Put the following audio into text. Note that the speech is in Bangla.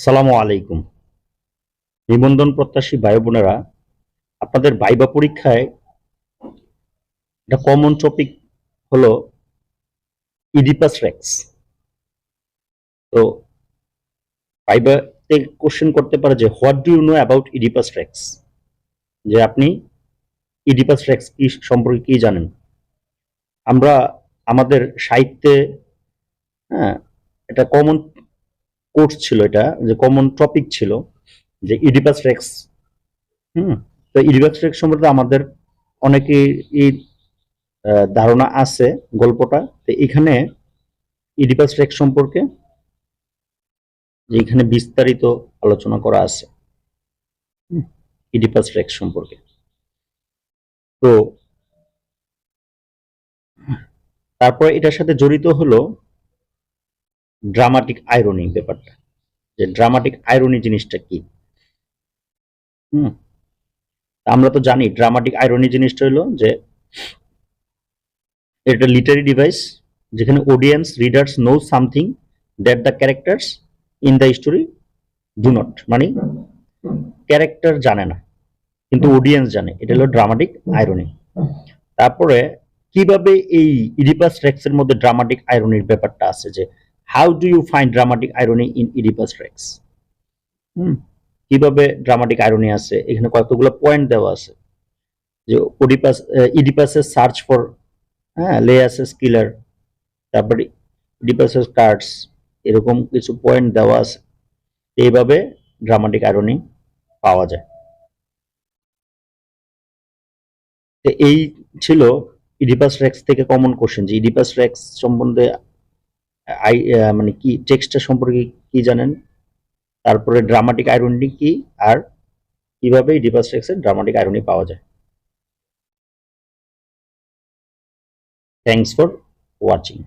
সালামু আলাইকুম। নিবন্ধন প্রত্যাশী ভাই বোনেরা, আপনাদের ভাইবা পরীক্ষায় একটা কমন টপিক হলো ইডিপাস রেক্স তো ভাইবাতে কোশ্চেন করতে পারে যে what do you know about Oedipus Rex যে আপনি ইডিপাস রেক্স কি সম্পর্কে কি জানেন? আমরা আমাদের সাহিত্যে হ্যাঁ এটা কমন কোর্স ছিল এটা যে কমন টপিক ছিল যে ইডিপাস রেক্স হুম? তো ইডিপাস রেক্স সম্পর্কে আমাদের অনেকেরই আহ, ধারণা আছে গল্পটা। তো এখানে ইডিপাস রেক্স সম্পর্কে এখানে বিস্তারিত আলোচনা করা আছে। ইডিপাস রেক্স সম্পর্কে। তো তারপরে এটার সাথে জড়িত হলো ড্রামাটিক আইরনি ব্যাপারটা। যে ড্রামাটিক আইরনি জিনিসটা কি? হুম। আমরা তো জানি ড্রামাটিক আইরনি জিনিসটা হলো যে এটা লিটারি ডিভাইস যেখানে audience readers know something that the characters in the story do not মানে ক্যারেক্টার জানে না, কিন্তু অডিয়েন্স জানে। এটা হলো ড্রামাটিক আইরনি তারপরে কীভাবে এই ইডিপাস রেক্সের মধ্যে ড্রামাটিক আইরনির ব্যাপারটা আছে যে how do you find dramatic irony in Oedipus Rex hmm কীভাবে ড্রামাটিক আইরনি আছে? এখানে কতগুলো পয়েন্ট দেওয়া আছে? যে ওডিপাস ইডিপাসের সার্চ ফর হ্যাঁ লেয়াসেস কিলার তারপরে ইডিপাসের কার্ডস এরকম কিছু পয়েন্ট দেওয়া আছে। এইভাবে ড্রামাটিক আইরনি পাওয়া যায়। তো এই ছিল ইডিপাস রেক্স থেকে কমন কোশ্চেন যে ইডিপাস রেক্স সম্বন্ধে আই মানে কি, টেক্সটটা সম্পর্কে কি জানেন? তারপরে ড্রামাটিক আইরনি কি, আর কীভাবে ডিভাস টেক্সের ড্রামাটিক আইরনি পাওয়া যায়? Thanks for watching